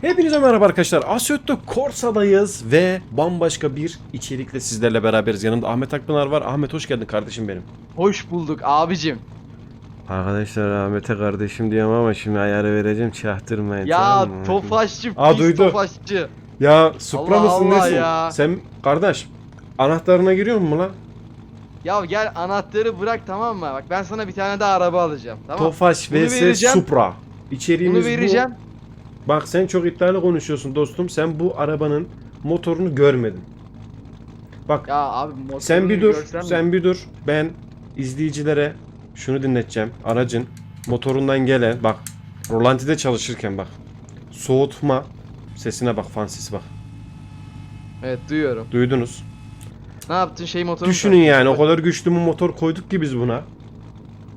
Hepinize merhaba arkadaşlar. Assetto Corsa'dayız ve bambaşka bir içerikle sizlerle beraberiz. Yanımda Ahmet Akpınar var. Ahmet hoş geldin kardeşim benim. Hoş bulduk abicim. Arkadaşlar Ahmet'e kardeşim diyemem ama şimdi ayarı vereceğim çaktırmayın. Ya tamam mı? tofaşçı, Aa, pis duydu. tofaşçı. Ya Supra Allah mısın Allah nesin? ya. Sen kardeş anahtarına giriyor mu lan? Ya gel anahtarı bırak tamam mı? Bak ben sana bir tane daha araba alacağım. Tamam. Tofaş Bunu vs vereceğim. Supra. İçeriğimiz Bunu vereceğim. bu. Bak sen çok iddialı konuşuyorsun dostum. Sen bu arabanın motorunu görmedin. Bak Ya abi motorunu Sen bir dur, görsem sen bir dur. Ben izleyicilere şunu dinleteceğim. Aracın motorundan gelen, bak rolantide çalışırken bak. Soğutma sesine bak, fan sesi bak. Evet duyuyorum. Duydunuz. Ne yaptın şey motoru Düşünün yani o kadar güçlü bir motor koyduk ki biz buna.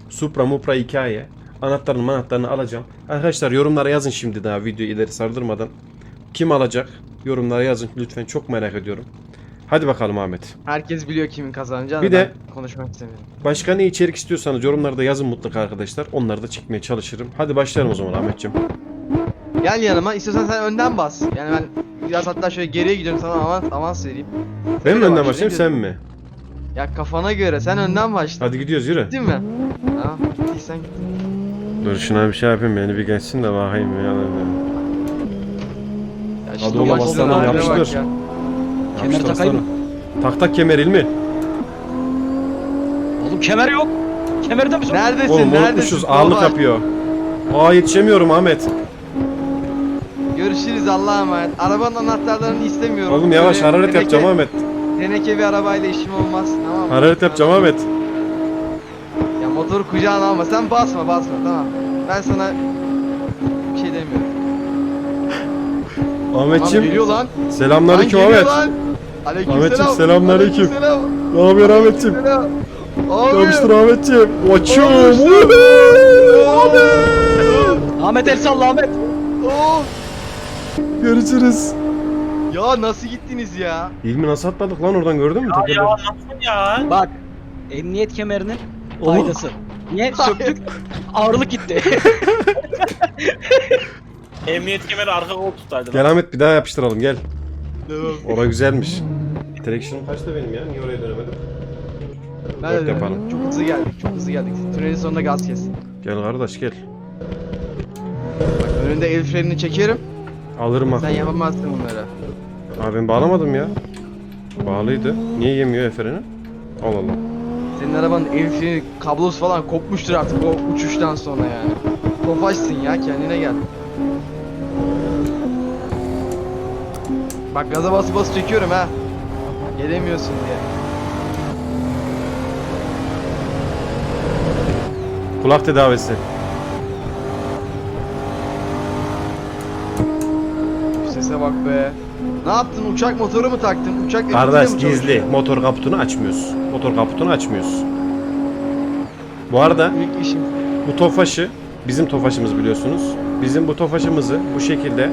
Supra Mupra hikaye. Anahtarını anahtarını alacağım. Arkadaşlar yorumlara yazın şimdi daha video ileri sardırmadan. Kim alacak? Yorumlara yazın lütfen çok merak ediyorum. Hadi bakalım Ahmet. Herkes biliyor kimin kazanacağını. Bir de- ben konuşmak istemiyorum. Başka ne içerik istiyorsanız yorumlarda yazın mutlaka arkadaşlar. Onları da çekmeye çalışırım. Hadi başlayalım o zaman Ahmetciğim. Gel yanıma. İstiyorsan sen önden bas. Yani ben biraz hatta şöyle geriye gidiyorum sana avans, avans vereyim. Ben mi önden başla, başlayayım sen mi? Ya kafana göre sen önden başla. Hadi gidiyoruz yürü. Değil mi? Tamam. Gittiysen git. Dur şuna bir şey yapayım beni bir geçsin de bakayım ya. Ya Hadi oğlum, aslanım, yapıştır. ya. Kemer takayım mı? Tak tak kemer ilmi. Oğlum kemer yok. Kemeri de mi sok? Neredesin? Oğlum Neredesin? unutmuşuz ağırlık yapıyor. Aa yetişemiyorum Ahmet. Görüşürüz Allah'a emanet. Arabanın anahtarlarını istemiyorum. Oğlum yavaş Böyle hararet teneke- yapacağım Ahmet. Teneke bir arabayla işim olmaz. Tamam mı? Hararet yapacağım Ahmet. Ya motoru kucağına alma. Sen basma basma tamam. Ben sana bir şey demiyorum. Lan Ahmetciğim geliyor lan. selamünaleyküm Lan geliyor Ahmet. lan. Aleyküm Ahmetciğim, selam. selamünaleyküm. Aleyküm selam. Ne yapıyorsun Ahmetciğim? Selam. Abi. Yapıştır Ahmetciğim. Açım. Yapıştır. Ahmet el salla Ahmet. Oh. Görüşürüz. Ya nasıl gittiniz ya? İlmi nasıl atladık lan oradan gördün mü? Tekerleri? nasıl ya? Bak. Emniyet kemerinin faydası. Niye söktük? Ağırlık gitti. Emniyet kemeri arka koltuktaydı. Gel Ahmet bir daha yapıştıralım gel. Devam. Ora güzelmiş. Direction'ım kaçta benim ya? Niye oraya dönemedim? Ben Dört de yapalım. Çok hızlı geldik. Çok hızlı geldik. Tünelin sonunda gaz kes. Gel kardeş gel. Bak önünde el frenini çekerim. Alırım Sen aklımı. yapamazsın bunları. Abi ben bağlamadım ya. Bağlıydı. Niye yemiyor efreni? Allah Allah. Senin arabanın el freni kablosu falan kopmuştur artık o uçuştan sonra yani. Tofaşsın ya kendine gel. Bak gaza bası bası çekiyorum ha. Gelemiyorsun diye. Kulak tedavisi. Sese bak be. Ne yaptın uçak motoru mu taktın? Uçak Kardeş mi gizli. çalışıyor? Motor kaputunu açmıyoruz. Motor kaputunu açmıyoruz. Bu arada İlk işim. bu tofaşı bizim tofaşımız biliyorsunuz. Bizim bu tofaşımızı bu şekilde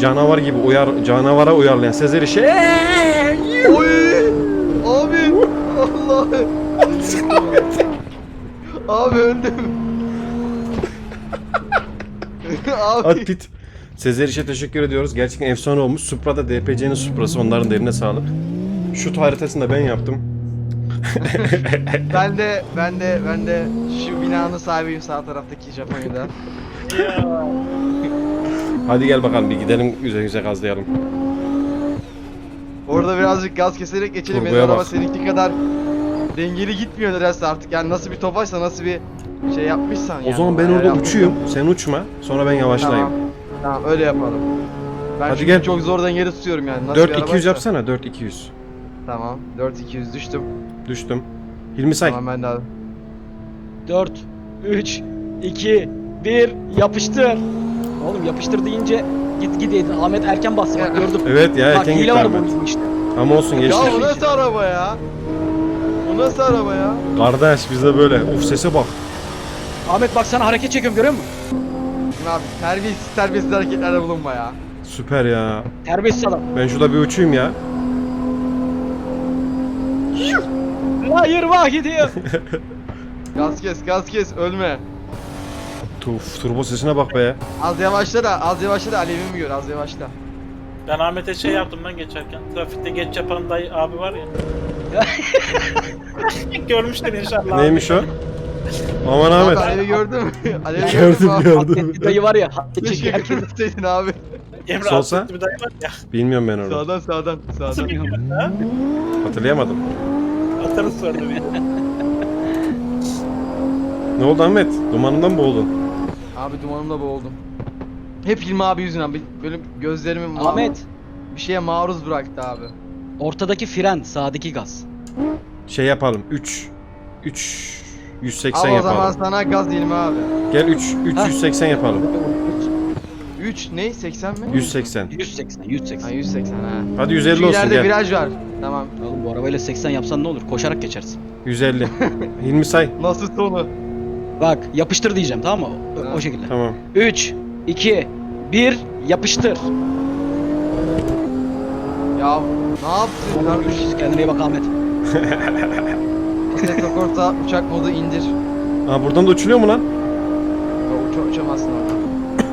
canavar gibi uyar canavara uyarlayan Sezer işe Oy! Abi! Allah! Abi öldüm. Abi. Atpit. Sezer işe teşekkür ediyoruz. Gerçekten efsane olmuş. Supra da DPC'nin Supra'sı. Onların da eline sağlık. Şut haritasını da ben yaptım. Ben de ben de ben de şu binanın sahibiyim sağ taraftaki Japonya'da. Hadi gel bakalım bir gidelim güzel güzel gazlayalım. Orada birazcık gaz keserek geçelim. Benim araba seninki kadar dengeli gitmiyor nedense artık. Yani nasıl bir topaçsa nasıl bir şey yapmışsan O yani. zaman ben orada uçuyum. Sen uçma. Sonra ben yavaşlayayım. Tamam. Tamam öyle yapalım. Ben Hadi gel. çok zor dengeli tutuyorum yani. Nasıl 4 bir 200 arabaysa. yapsana. 4 200. Tamam. 4 200 düştüm. Düştüm. Hilmi say. Tamam ben de aldım. 4, 3, 2, 1 yapıştır. Oğlum yapıştır deyince git git edin. Ahmet erken bastı bak gördüm. Evet ya Bak erken hile gitti Ahmet. bu işte. Ama olsun Ya geçti. bu nasıl araba ya? Bu nasıl araba ya? Kardeş bizde böyle. Of sese bak. Ahmet bak sana hareket çekiyorum görüyor musun? Abi terbiyesiz terbiyesiz hareketlerde bulunma ya. Süper ya. Terbiyesiz adam. Ben şurada bir uçuyum ya. Hayır vah gidiyor. Gaz kes gaz kes ölme. Tuf, turbo sesine bak be. Az yavaşla da az yavaşla da alevimi gör az yavaşla. Ben Ahmet'e şey yaptım lan geçerken. Trafikte geç yapan dayı abi var ya. Görmüştür inşallah. Neymiş o? Aman Ahmet. alevi gördün mü? Alevi Gördüm abi? gördüm. Bir dayı var ya. Keşke görmeseydin abi. Emre Solsa? Solsa? bir dayı var ya. Bilmiyorum ben onu. Sağdan sağdan Nasıl sağdan. ha? Hatırlayamadım. Atarız sonra bir. Ne oldu Ahmet? Dumanından mı boğuldun? Abi dumanımla boğuldum. Hep Hilmi abi yüzünden bir- böyle gözlerimi ma- Ahmet. bir şeye maruz bıraktı abi. Ortadaki fren, sağdaki gaz. Şey yapalım. 3 3 180 Al o zaman yapalım. sana gaz Hilmi abi. Gel 3 380 yapalım. 3 ne 80 mi? 180. 180, Ha 180. 180 ha. Hadi Şu 150 olsun ileride gel. viraj var. Tamam. Oğlum bu arabayla 80 yapsan ne olur? Koşarak geçersin. 150. Hilmi say. Nasıl sonu? Bak yapıştır diyeceğim tamam mı? O, Tamam. o şekilde. Tamam. 3, 2, 1 yapıştır. Ya ne yaptın kardeşim? Kendine iyi bak Ahmet. Vites orta uçak modu indir. Aa buradan da uçuluyor mu lan? Ya uça, uçamazsın oradan.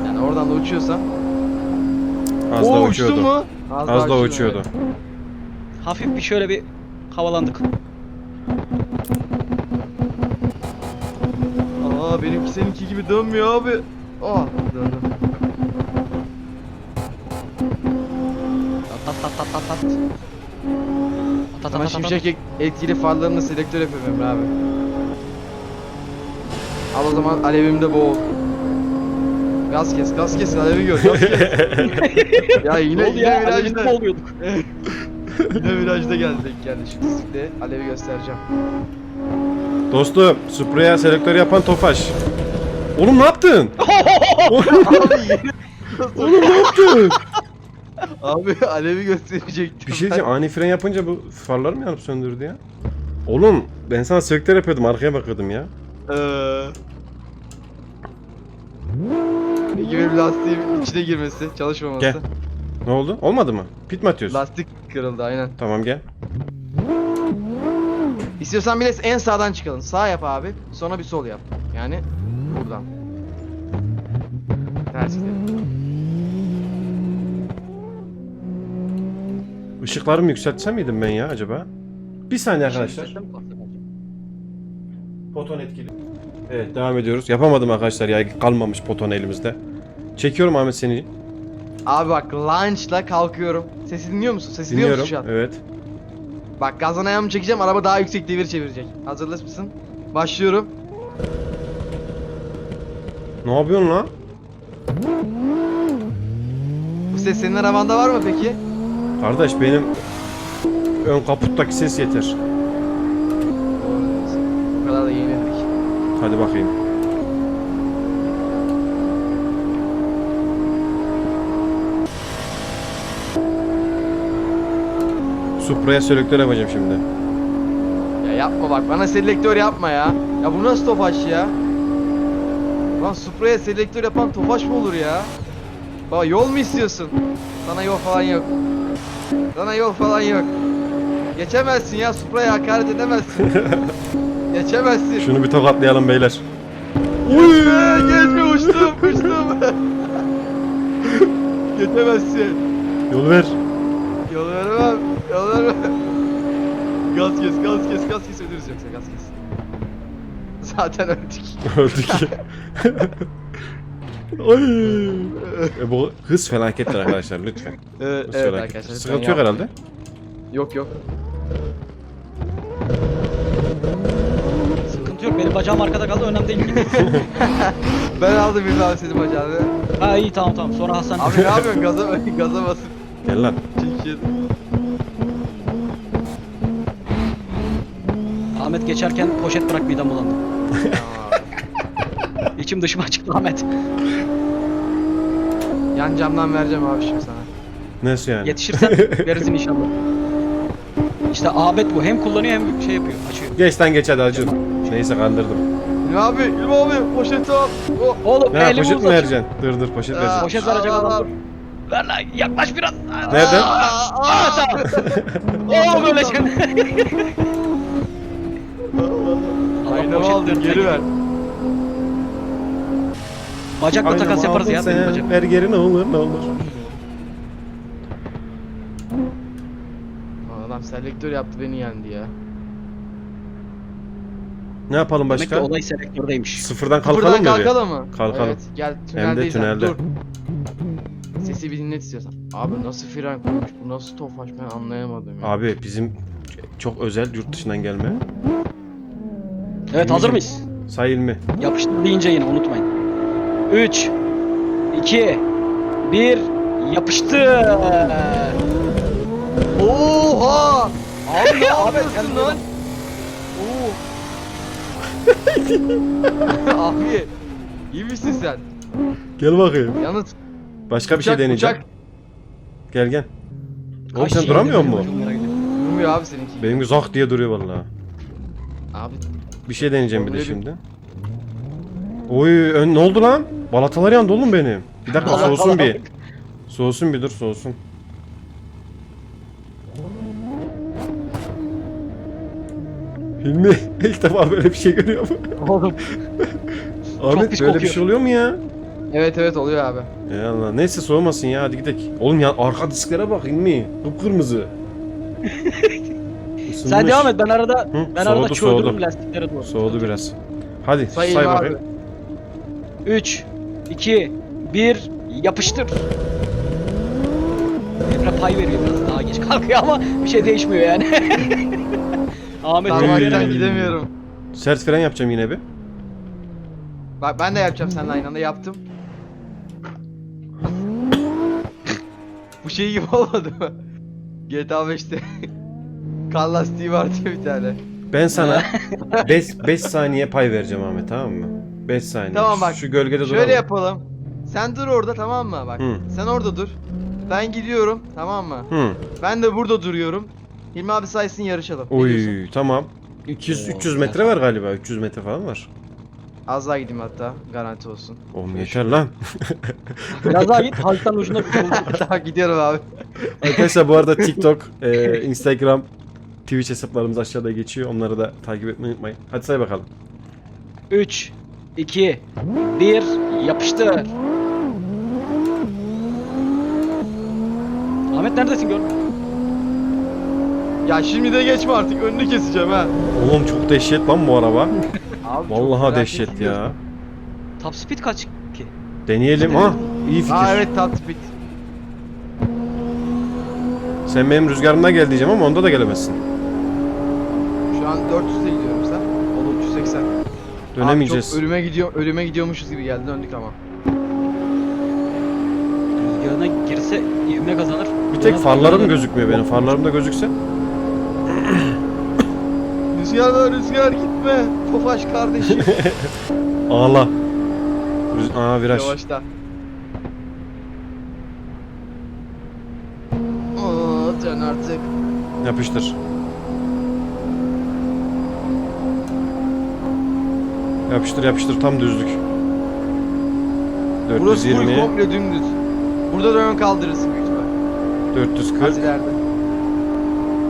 Yani oradan da uçuyorsan. Az Oo, da uçtu uçuyordu. mu? Az daha da uçuyordu. Hafif bir şöyle bir havalandık. Aa benimki seninki gibi dönmüyor abi. Aa döndü. Tat tat tat tat tat. Tat tat Ama tat tat. şimşek etkili farlarını selektör yapıyorum Emre abi. Al o zaman alevimde boğul. Gaz kes, gaz kes, alevi gör, gaz kes. ya Ne yine oldu yine ya? Alevini virajda. oluyorduk. yine virajda geldik yani şu dislikte alevi göstereceğim. Dostum, Supra'ya selektör yapan Tofaş. Oğlum ne yaptın? Oğlum ne yaptın? Abi alevi gösterecektim. Bir şey diyeceğim, ani fren yapınca bu farları mı yanıp söndürdü ya? Oğlum ben sana selektör yapıyordum, arkaya bakıyordum ya. Eee. Peki benim lastiğimin içine girmesi, çalışmaması. Gel. Ne oldu? Olmadı mı? Pit mi atıyorsun? Lastik kırıldı aynen. Tamam gel. İstiyorsan bile en sağdan çıkalım. Sağ yap abi. Sonra bir sol yap. Yani buradan. Ters gidelim. Işıklarımı yükseltsem miydim ben ya acaba? Bir saniye arkadaşlar. Poton etkili. Evet devam ediyoruz. Yapamadım arkadaşlar ya kalmamış poton elimizde. Çekiyorum Ahmet seni. Abi bak launch'la kalkıyorum. Sesi dinliyor musun? Sesi dinliyor musun şu an? Evet. Bak gazdan ayağımı çekeceğim. Araba daha yüksek devir çevirecek. Hazırlı mısın? Başlıyorum. Ne yapıyorsun lan? Bu ses senin arabanda var mı peki? Kardeş benim ön kaputtaki ses yeter. Bu kadar da yenildik. Hadi bakayım. Supra'ya selektör yapacağım şimdi. Ya yapma bak bana selektör yapma ya. Ya bu nasıl tofaş ya? Lan Supra'ya selektör yapan tofaş mı olur ya? Baba yol mu istiyorsun? Sana yol falan yok. Sana yol falan yok. Geçemezsin ya Supra'ya hakaret edemezsin. Geçemezsin. Şunu bir tokatlayalım beyler. Geçme, geçme uçtum uçtum. Geçemezsin. Yol ver. Yol vermem. Yol vermem. Gaz kes, gaz kes, gaz kes ölürüz yoksa gaz kes. Zaten öldük. Öldük. Ay. E bu hız felakettir arkadaşlar lütfen. Ee, Hız evet felakettir. arkadaşlar. Sıkıntı yok herhalde. Yok yok. Sıkıntı yok. Benim bacağım arkada kaldı. Önemli değil. Ben aldım bir daha senin bacağını. ha iyi tamam tamam. Sonra Hasan. Abi ne yapıyorsun gaza, gaza basıp Gel lan. çekiyor. Ahmet geçerken poşet bırak midem bulandı. İçim dışıma çıktı Ahmet. Yan camdan vereceğim abi şimdi sana. Nasıl yani? Yetişirsen verirsin inşallah. İşte Ahmet bu. Hem kullanıyor hem şey yapıyor. Açıyor. Geç lan geç hadi acı. Neyse kandırdım. İlmi abi, İlmi abi poşeti al. Oh. Oğlum Ne elimi poşet mi vereceksin? Dur dur poşet Aa. vereceksin. Poşet adam al. dur. Ver lan yaklaş biraz. Nereden? Aa, Aa, tamam. Oo böyle şey. Aynamı poşetleri aldım geri ver. Bacakla Aynamı takas yaparız ya benim sen. bacak. Ver geri ne olur ne olur. Adam selektör yaptı beni yendi ya. Ne yapalım Demek ki başka? olay selektördeymiş. Sıfırdan Buradan kalkalım mı bir? kalkalım mı? Kalkalım. Evet gel tüneldeyiz sen, tünelde. Dur. Sesi bir dinlet istiyorsan. Abi nasıl fren koymuş bu nasıl tofaş ben anlayamadım ya. Abi bizim çok özel yurt dışından gelme. Evet hazır mıyız? Say ilmi. Yapıştır deyince yine unutmayın. 3 2 1 yapıştır. Oha! Abi ne yapıyorsun lan? Oo. Abi iyi misin sen? Gel bakayım. Yalnız Başka bir şey uçak- deneyeceğim. uçak- Gel gel. Oğlum Kaç sen şey duramıyor deniyor, musun? merak ediyorum. durmuyor abi seninki. Benimki zak diye duruyor vallahi. Abi Bir şey deneyeceğim bir de Öyle bir- şimdi. Oy ön ne oldu lan? Balatalar yandı oğlum benim. Bir dakika soğusun bir. Soğusun bir dur soğusun. Hilmi ilk defa böyle bir şey görüyor mu? Oğlum Ahmet pis böyle bir kokuyor. şey oluyor mu ya? evet evet oluyor abi. Ey Allah neyse soğumasın ya hadi gidelim. Oğlum ya arka disklere bak Hilmi. Kıpkırmızı. sen Isınmış. devam et ben arada Hı, ben soğudu, arada çöldürürüm soğudu. lastikleri doğru. Soğudu biraz. Hadi say abi. bakayım. 3 2 1 yapıştır. Emre pay veriyor biraz daha geç kalkıyor ama bir şey değişmiyor yani. Ahmet Parmaktan Ümit- gidemiyorum. Sert fren yapacağım yine bir. Bak ben de yapacağım seninle aynı anda yaptım. Bu şey gibi olmadı mı? GTA 5'te kar lastiği var diye bir tane. Ben sana 5 5 saniye pay vereceğim Ahmet tamam mı? 5 saniye. Tamam bak, Şu gölgede duralım. Şöyle yapalım. Sen dur orada tamam mı? Bak Hı. sen orada dur. Ben gidiyorum tamam mı? Hı. Ben de burada duruyorum. Hilmi abi saysın yarışalım. Ne diyorsun? Oy tamam. 200 Oo, 300 metre var galiba. 300 metre falan var. Az daha gideyim hatta garanti olsun. Oğlum yeter lan. Biraz daha git haritanın ucunda bir şey olacak. Hatta gidiyorum abi. Arkadaşlar bu arada TikTok, e, Instagram, Twitch hesaplarımız aşağıda geçiyor. Onları da takip etmeyi unutmayın. Hadi say bakalım. 3 2 1 yapıştır. Ahmet neredesin gör? Ya şimdi de geçme artık önünü keseceğim ha. Oğlum çok dehşet lan bu araba. Abi çok Vallahi felaket dehşet ya. Top speed kaç ki? Deneyelim ha. İyi fikir. Aa evet top speed. Sen benim rüzgarımdan gel diyeceğim ama onda da gelemezsin. Şu an 400'e gidiyorum sen. O da 380. Dönemeyeceğiz. Abi çok ölüme gidiyor, ölüme gidiyormuşuz gibi geldi döndük ama. Rüzgarına girse ivme kazanır. Bir tek farlarım farları- gözükmüyor benim. Farlarım da gözükse. Rüzgar var rüzgar gitme. Tofaş kardeşim. Ağla. Rüz- Aa viraj. Yavaşla. Oo, dön artık. Yapıştır. Yapıştır yapıştır tam düzlük. Burası full 420, komple dümdüz. Burada da ön kaldırırsın büyük ihtimal. 440. Az ileride.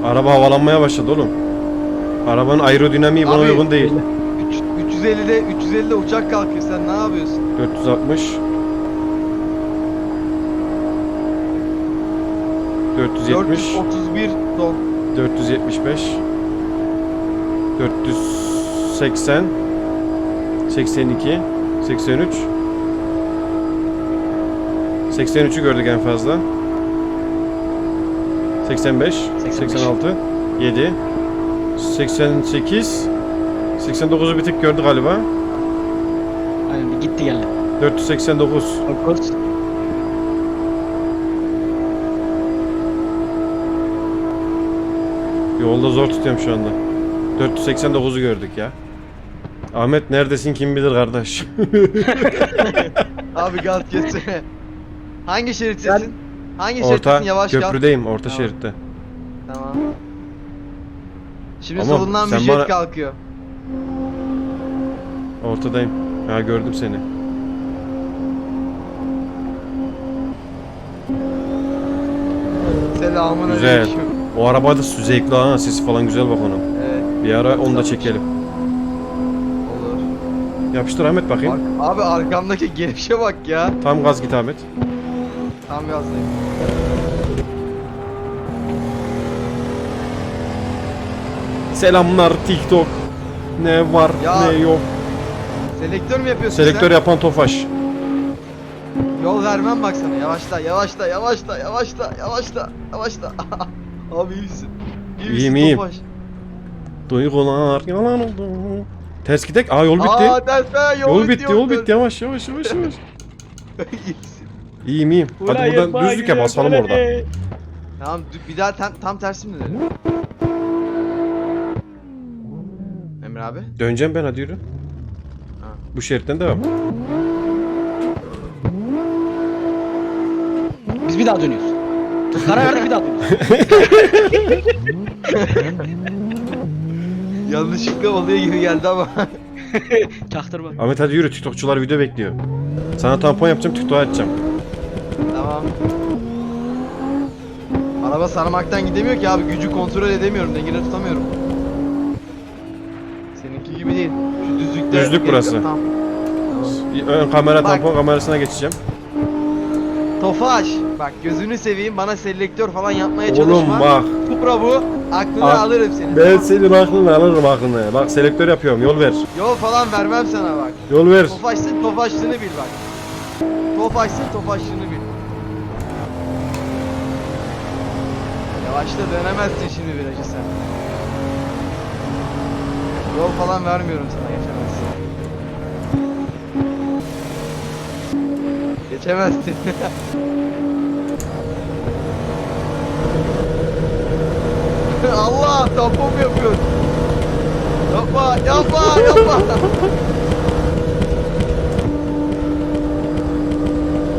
Araba havalanmaya başladı oğlum. Arabanın aerodinamiği buna Abi, uygun değil. Üç- 350'de 350'de uçak kalkıyor sen ne yapıyorsun? 460. 470. 431 ton. 475 480 82 83 83'ü gördük en fazla. 85 86 7 88 89'u bir tık gördü galiba. Aynen bir gitti geldi. 489 Dokuz. Yolda zor tutuyorum şu anda. 489'u gördük ya Ahmet neredesin kim bilir kardeş Abi gaz geçsene. Hangi şerittesin? Hangi Orta şerittesin yavaş kal. köprüdeyim orta Tamam. şeritte Tamam. Şimdi Tamam, solundan bir sen jet bana- kalkıyor. Ortadayım. Ha gördüm seni. Selamun Güzel. aleyküm. O araba da zevkli ha sesi falan güzel bak onun. Evet Bir ara onu da çekelim. Yapıştır Ahmet bakayım. Ark- abi arkamdaki gevşe bak ya. Tam gaz git Ahmet. Tam gazdayım. Selamlar TikTok. Ne var Ya. ne yok. Selektör mü yapıyorsun Selektör sen? yapan Tofaş. Yol vermem bak sana. Yavaşla, yavaşla, yavaşla, yavaşla, yavaşla, yavaşla. Abi iyi misin? İyi İyiyim, misin iyiyim. Tofaş? Duygular yalan oldu. Ters gidek. Aa yol bitti. Aa ders be, yol, yol, bitti, yol bitti. Yavaş yavaş yavaş yavaş. İyiyim iyiyim. Hadi buradan düzlük yap basalım orada. Tamam bir daha tam, tam tersi mi dönelim? Emre abi. Döneceğim ben hadi yürü. Ha. Bu şeritten devam. Biz bir daha dönüyoruz. Karar verdik bir daha dönüyoruz. Yanlışlıkla oluyor gibi geldi ama. Çaktırma. Ahmet hadi yürü TikTokçular video bekliyor. Sana tampon yapacağım TikTok'a atacağım. tamam. Araba sarmaktan gidemiyor ki abi gücü kontrol edemiyorum dengede tutamıyorum. Seninki gibi değil. Şu düzlükte Düzlük burası. Tamam. Bir Ön kamera Bak. tampon kamerasına geçeceğim. Tofaş bak gözünü seveyim bana selektör falan yapmaya Oğlum çalışma. bak. Supra bu. Aklını Ak- alırım seni. Ben tamam. senin aklını alırım aklını. Bak selektör yapıyorum yol ver. Yol falan vermem sana bak. Yol ver. Tofaşsın tofaşlığını bil bak. Tofaşsın tofaşlığını bil. Yavaşla dönemezsin şimdi virajı sen. Yol falan vermiyorum sana geçemezsin. Geçemezsin. Allah tampon mu yapıyorsun? Yapma yapma yapma.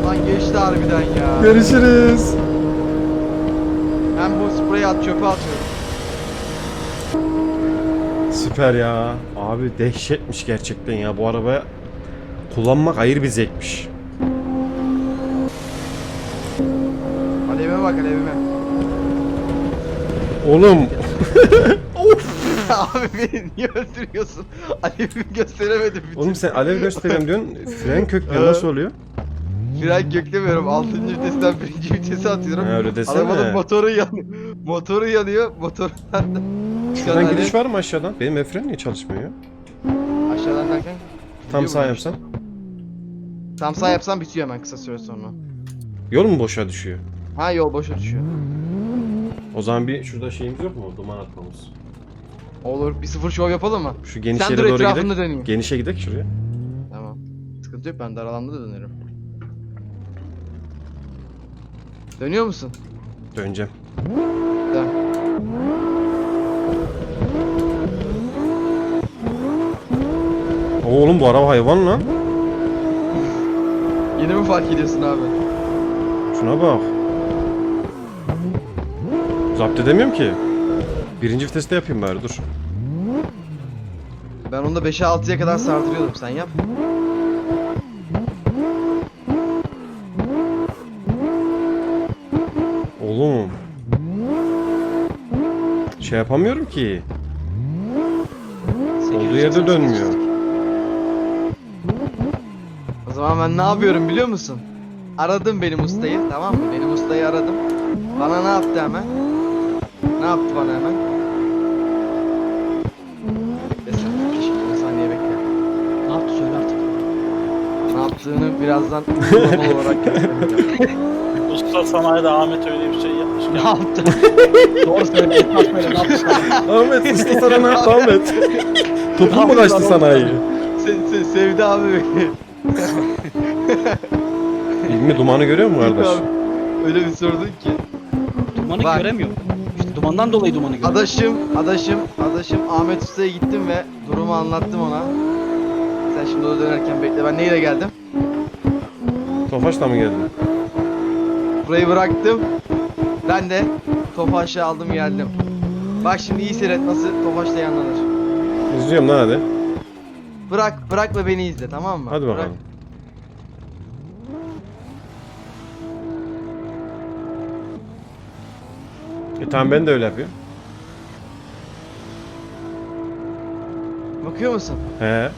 Lan geçti harbiden ya. Görüşürüz. Ben bu spreyi at çöpe atıyorum. Süper ya. Abi dehşetmiş gerçekten ya bu arabaya kullanmak ayrı bir zevkmiş. Alevime bak alevime. Oğlum Abi beni niye öldürüyorsun? Alevimi gösteremedim bütün. oğlum sen alev göstereyim diyorsun. Fren köklüyor nasıl oluyor? Fren köklemiyorum. 6. vitesten 1. vitese atıyorum. Ha, öyle desene. Arabanın motoru yanıyor. Motoru yanıyor. Motor Şuradan gidiş var mı aşağıdan? Benim el freni niye çalışmıyor ya? Aşağıdan derken? Tam sağ yapsan. Tam sağ yapsam bitiyor hemen kısa süre sonra. Yol mu boşa düşüyor? Ha yol boşa düşüyor. O zaman bir şurada şeyimiz yok mu? Duman atmamız. Olur. Bir sıfır şov yapalım mı? Şu geniş Sen yere dur doğru etrafında gidelim. döneyim. Genişe gidelim şuraya. Tamam. Sıkıntı yok ben dar alanda da dönerim. Dönüyor musun? Döneceğim. Dön. Oğlum bu araba hayvan lan. Yeni mi fark ediyorsun abi? Şuna bak. Zapt edemiyorum ki. Birinci viteste yapayım bari dur. Ben onda 5'e 6'ya kadar sardırıyordum sen yap. Oğlum. Şey yapamıyorum ki. Olduğu yerde dönmüyor. O zaman ben ne yapıyorum biliyor musun? Aradım benim ustayı tamam mı? Benim ustayı aradım. Bana ne yaptı hemen? Ne yaptı bana hemen? Sen. Bir saniye bekle. Ne yaptı söyle artık. Ne yaptığını birazdan uygulamalı olarak göstereceğim. Usta sanayide Ahmet öyle bir şey yapmış Ne yaptı? Doğru söyle. Ne yaptı? Ahmet işte sana ne yaptı Ahmet? Topun mu kaçtı sanayi? Se se sevdi abi beni. İlmi dumanı görüyor musun kardeş? Öyle bir sordun ki. Dumanı Bak. göremiyor. İşte dumandan dolayı dumanı görüyor. Adaşım, adaşım, adaşım Ahmet Usta'ya gittim ve durumu anlattım ona. Sen şimdi o dönerken bekle. Ben neyle geldim? Tofaş'la mı geldin? Burayı bıraktım. Ben de Tofaş'ı aldım geldim. Bak şimdi iyi seyret nasıl Tofaş'ta yanlanır. İzliyorum lan hadi. Bırak, bırak ve beni izle tamam mı? Hadi Bırak. E tamam ben de öyle yapıyorum. Bakıyor musun? He.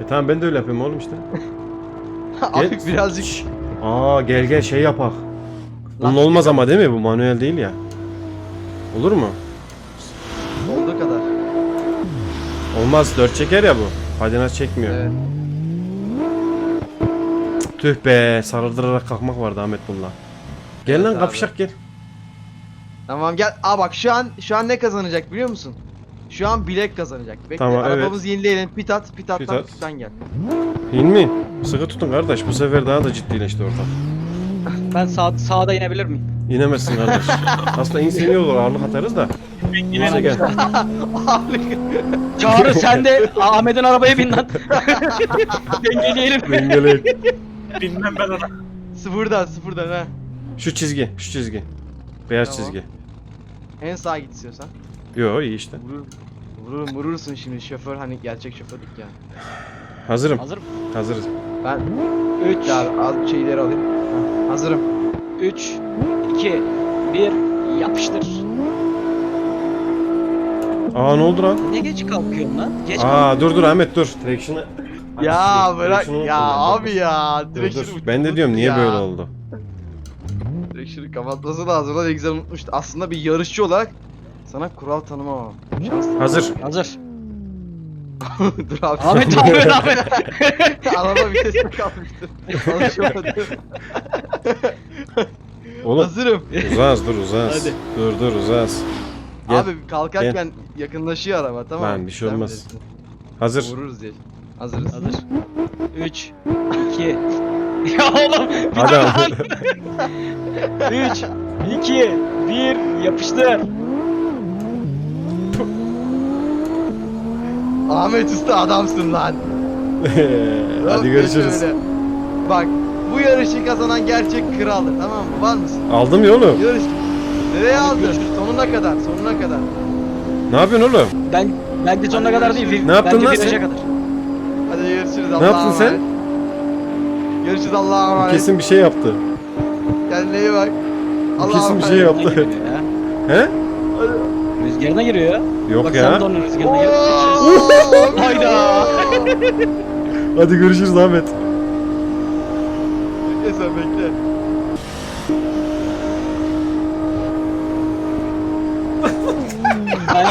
E tamam ben de öyle yapıyorum oğlum işte. Abi Gel. birazcık Aa gel gel şey yapak. Bunun Lastik olmaz ama değil mi? Bu manuel değil ya. Olur mu? olduğu kadar. Olmaz. Dört çeker ya bu. Patinaj çekmiyor. Evet. Tüh be. Sarıldırarak kalkmak vardı Ahmet bununla. Gel Evet lan abi. kapışak gel. Tamam gel. Aa bak şu an şu an ne kazanacak biliyor musun? Şu an bilek kazanacak. Bekle Tamam, evet. arabamızı yenileyelim. Pit at, pit attan Pit at. pitten gel. Hilmi. Sıkı tutun kardeş. Bu sefer daha da ciddileşti ortam. Ben sağ, sağda inebilir miyim? İnemezsin kardeş. Aslında inse iyi olur. Ağırlık atarız da. Neyse gel. Çağrı sen de Ahmet'in arabaya bin lan. Dengeleyelim. Dengele. Bilmem ben ona. Sıfırdan sıfırdan ha. Şu çizgi. Şu çizgi. Beyaz Tamam. çizgi. En sağa git istiyorsan. Yo iyi işte. Vurur. Vurur, vurursun şimdi şoför hani gerçek şoförlük ya. Hazırım. Hazır mı? Hazırız. Ben 3, ya az bir şey ileri alayım. Heh, hazırım. 3, 2, 1, yapıştır. Aa ne oldu lan? Ne geç kalkıyorsun lan? Geç Aa dur dur Ahmet dur. Direction'ı... Ya bırak ya ben. abi ya. Dur, Direkt dur. şunu Ben de diyorum niye ya. böyle oldu? Direkt şunu kapatması lazım. Ne güzel unutmuştu. Aslında bir yarışçı olarak sana kural tanımam. Hazır. Hazır. Dur abi. Ahmet Ahmet Ahmet. Araba vitesine kalmıştı. Alışamadım. Oğlum Hazırım. uzağız dur uzağız. Hadi. Dur dur uzağız. Gel. Abi kalkarken yakınlaşıyor araba tamam mı? Lan bir şey olmaz. Hazır. Vururuz diye. Hazırız. Hazır. 3, 2. Ya oğlum. Hadi abi. 3, 2, 1, yapıştır. Ahmet Usta adamsın lan. Yok Hadi görüşürüz. şöyle. Bak bu yarışı kazanan gerçek kraldır tamam mı? Var mısın? Aldım ya oğlum. Yarış. Nereye aldın? Sonuna kadar, sonuna kadar. Ne yapıyorsun oğlum? Ben ben de sonuna kadar değil. Ne yaptın bence lan sen? kadar. Hadi görüşürüz Ne Allah'a yaptın sen? emanet. Görüşürüz Allah'a emanet. Kesin bir şey yaptı. Kendine iyi bak. Allah'a Kesin bir emanet. şey yaptı. Giriyor ya. He? Rüzgarına giriyor ya. Yok Bak sen de ya. onun rüzgarına gir. Oo! Hayda. Hadi görüşürüz Ahmet. Bekle sen bekle.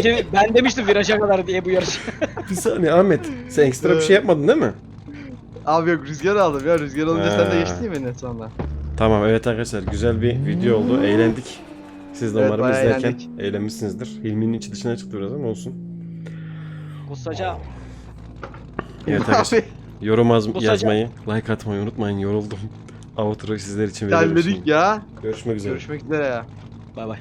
Bence ben demiştim viraja kadar diye bu yarış. Bir saniye Ahmet. Sen ekstra bir şey yapmadın değil mi? Abi yok rüzgar aldım ya rüzgar alınca sen de geçtin mi beni sonra? Tamam evet arkadaşlar güzel bir video oldu. Eğlendik. Siz de Evet, umarım bayağı izlerken eğlendik. eğlenmişsinizdir. Hilmi'nin içi dışına çıktı biraz ama olsun. Kusaca. Evet arkadaşlar. Yorum az- Bu yazmayı, like atmayı unutmayın. Yoruldum. Outro'yu sizler için veriyorum Gelmedik ya. Görüşmek üzere. Görüşmek üzere ya. Bay bay.